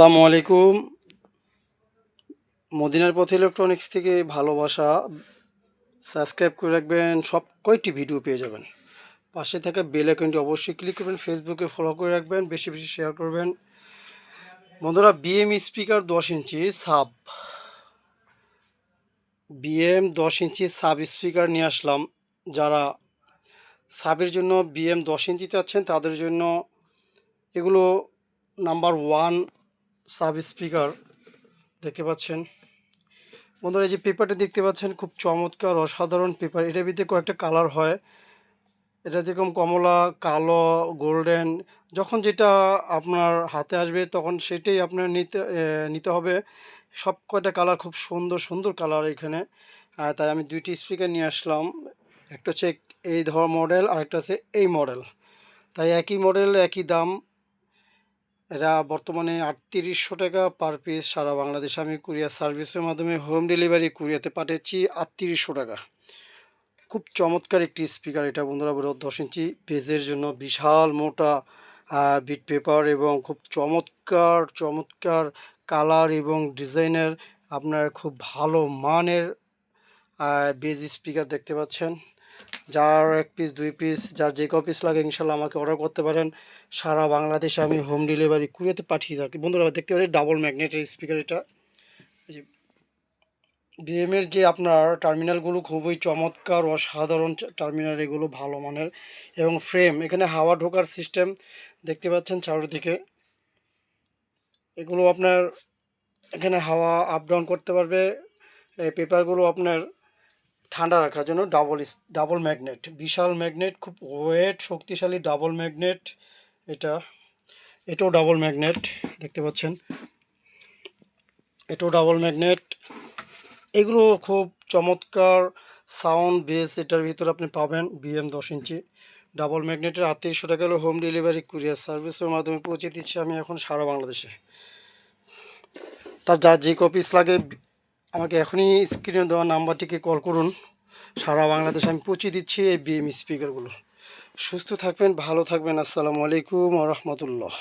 আসসালামু আলাইকুম। মদিনার পথ ইলেকট্রনিক্স থেকে ভালোবাসা। সাবস্ক্রাইব করে রাখবেন, সব কয়টি ভিডিও পেয়ে যাবেন। পাশে থাকা বেল আইকনটি অবশ্যই ক্লিক করবেন ফেসবুকে ফলো করে রাখবেন, বেশি বেশি শেয়ার করবেন। বন্ধুরা বিএম স্পিকার দশ ইঞ্চি সাব বিএম দশ ইঞ্চি সাব স্পিকার নিয়ে আসলাম। যারা সাবের জন্য বিএম দশ ইঞ্চি চাচ্ছেন, তাদের জন্য এগুলো নাম্বার ওয়ান সাব স্পিকার দেখতে পাচ্ছেন। বন্ধুরা, এই যে পেপারটা দেখতে পাচ্ছেন, খুব চমৎকার, অসাধারণ পেপার। এটার ভিতরে কয়েকটা কালার হয়। এটা যেরকম কমলা, কালো, গোল্ডেন, যখন যেটা আপনার হাতে আসবে, তখন সেটাই আপনার নিতে নিতে হবে। সব কয়টা কালার খুব সুন্দর সুন্দর কালার এখানে। তাই আমি দুইটি স্পিকার নিয়ে আসলাম। একটা হচ্ছে এই ধর মডেল আর একটা হচ্ছে এই মডেল। তাই একই মডেল, একই দাম এরা বর্তমানে আটত্রিশশো টাকা পার পিস সারা বাংলাদেশে আমি কুরিয়ার সার্ভিসের মাধ্যমে হোম ডেলিভারি কুরিয়াতে পাঠিয়েছি আটত্রিশশো টাকা। খুব চমৎকার একটি স্পিকার এটা বন্ধুরা বড় দশ ইঞ্চি পেজের জন্য বিশাল মোটা বিট পেপার এবং খুব চমৎকার চমৎকার কালার এবং ডিজাইনের আপনার খুব ভালো মানের বেজ স্পিকার দেখতে পাচ্ছেন। যার এক পিস দুই পিস যার যে ক পিস লাগে, ইনশাল্লাহ আমাকে অর্ডার করতে পারেন। সারা বাংলাদেশে আমি হোম ডেলিভারি কুরিয়াতে পাঠিয়ে থাকি। বন্ধুরা দেখতে পাচ্ছি ডাবল ম্যাগনেটের স্পিকার এটা। বিএমের যে আপনার টার্মিনালগুলো খুবই চমৎকার, অসাধারণ টার্মিনাল এগুলো ভালো মানের। এবং ফ্রেম এখানে হাওয়া ঢোকার সিস্টেম দেখতে পাচ্ছেন চারিদিকে। এগুলো আপনার, এখানে হাওয়া আপ ডাউন করতে পারবে। এই পেপারগুলো আপনার ঠান্ডা রাখার জন্য ডাবল ডাবল ম্যাগনেট বিশাল ম্যাগনেট খুব ওয়েট শক্তিশালী ডাবল ম্যাগনেট এটা, এটাও ডাবল ম্যাগনেট দেখতে পাচ্ছেন। এটাও ডাবল ম্যাগনেট এগুলো খুব চমৎকার সাউন্ড বেস এটার ভিতরে আপনি পাবেন বিএম দশ ইঞ্চি। ডাবল ম্যাগনেটের আটত্রিশশো টাকা হলো হোম ডেলিভারি কুরিয়ার সার্ভিসের মাধ্যমে পৌঁছে দিচ্ছি আমি এখন সারা বাংলাদেশে। তার যার যে কপিস লাগে আমাকে এখনই স্ক্রিনে দেওয়া নাম্বারটিকে কল করুন। সারা বাংলাদেশ আমি পৌঁছে দিচ্ছি এই বিএম স্পিকারগুলো সুস্থ থাকবেন, ভালো থাকবেন। আসসালামু আলাইকুম রহমতুল্লাহ।